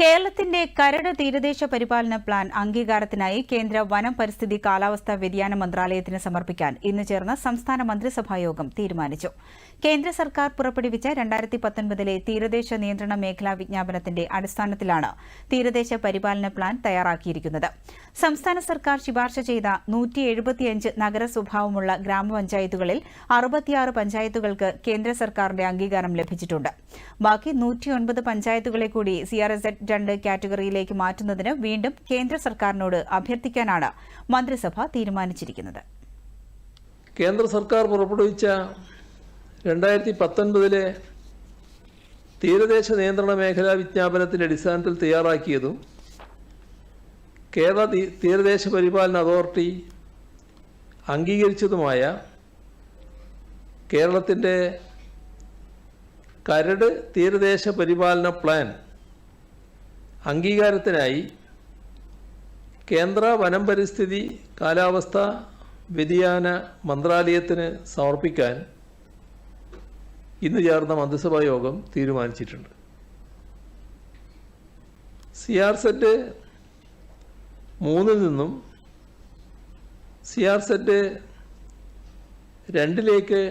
കേരളത്തിന്റെ കരട് തീരദേശ പരിപാലന പ്ലാൻ അംഗീകാരത്തിനായി കേന്ദ്ര വനം പരിസ്ഥിതി കാലാവസ്ഥാ വ്യതിയാന മന്ത്രാലയത്തിന് സമർപ്പിക്കാൻ ഇന്ന് ചേർന്ന സംസ്ഥാന മന്ത്രിസഭാ യോഗം തീരുമാനിച്ചു. കേന്ദ്ര സർക്കാർ പുറപ്പെടുവിച്ച രണ്ടായിരത്തി പത്തൊൻപതിലെ തീരദേശ നിയന്ത്രണ മേഖലാ വിജ്ഞാപനത്തിന്റെ അടിസ്ഥാനത്തിലാണ് തീരദേശ പരിപാലന പ്ലാൻ തയ്യാറാക്കിയിരിക്കുന്നത്. സംസ്ഥാന സർക്കാർ ശുപാർശ ചെയ്ത നൂറ്റി എഴുപത്തിയഞ്ച് നഗര സ്വഭാവമുള്ള ഗ്രാമപഞ്ചായത്തുകളിൽ അറുപത്തിയാറ് പഞ്ചായത്തുകൾക്ക് കേന്ദ്ര സർക്കാരിന്റെ അംഗീകാരം ലഭിച്ചിട്ടുണ്ട്. ബാക്കി നൂറ്റിയൊൻപത് പഞ്ചായത്തുകളെ കൂടി സിആർഎസ്എഡ് രണ്ട് കാറ്റഗറിയിലേക്ക് മാറ്റുന്നതിന് വീണ്ടും കേന്ദ്ര സർക്കാരിനോട് അഭ്യർത്ഥിക്കാനാണ് മന്ത്രിസഭ തീരുമാനിച്ചിരിക്കുന്നത്. കേന്ദ്ര സർക്കാർ പുറപ്പെടുവിച്ച രണ്ടായിരത്തി പത്തൊൻപതിലെ തീരദേശ നിയന്ത്രണ മേഖലാ വിജ്ഞാപനത്തിന്റെ അടിസ്ഥാനത്തിൽ തയ്യാറാക്കിയതും കേരള തീരദേശ പരിപാലന അതോറിറ്റി അംഗീകരിച്ചതുമായ കേരളത്തിന്റെ കരട് തീരദേശ പരിപാലന പ്ലാൻ അംഗീകാരത്തിനായി കേന്ദ്ര വനം പരിസ്ഥിതി കാലാവസ്ഥ വ്യതിയാന മന്ത്രാലയത്തിന് സമർപ്പിക്കാൻ ഇന്ന് ചേർന്ന മന്ത്രിസഭാ യോഗം തീരുമാനിച്ചിട്ടുണ്ട്. സി ആർ സെറ്റ് മൂന്നിൽ നിന്നും സി ആർ സെറ്റ് രണ്ടിലേക്ക്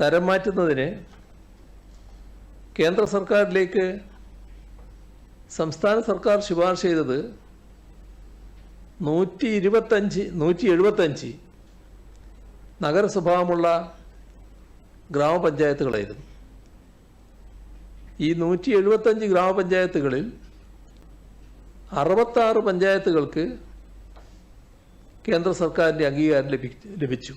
തരം മാറ്റുന്നതിന് കേന്ദ്ര സർക്കാരിലേക്ക് സംസ്ഥാന സർക്കാർ ശുപാർശ ചെയ്തത് നൂറ്റി ഇരുപത്തഞ്ച് നൂറ്റി എഴുപത്തഞ്ച് നഗരസ്വഭാവമുള്ള ഗ്രാമപഞ്ചായത്തുകളായിരുന്നു. ഈ നൂറ്റി എഴുപത്തഞ്ച് ഗ്രാമപഞ്ചായത്തുകളിൽ അറുപത്താറ് പഞ്ചായത്തുകൾക്ക് കേന്ദ്ര സർക്കാരിന്റെ അംഗീകാരം ലഭിച്ചു.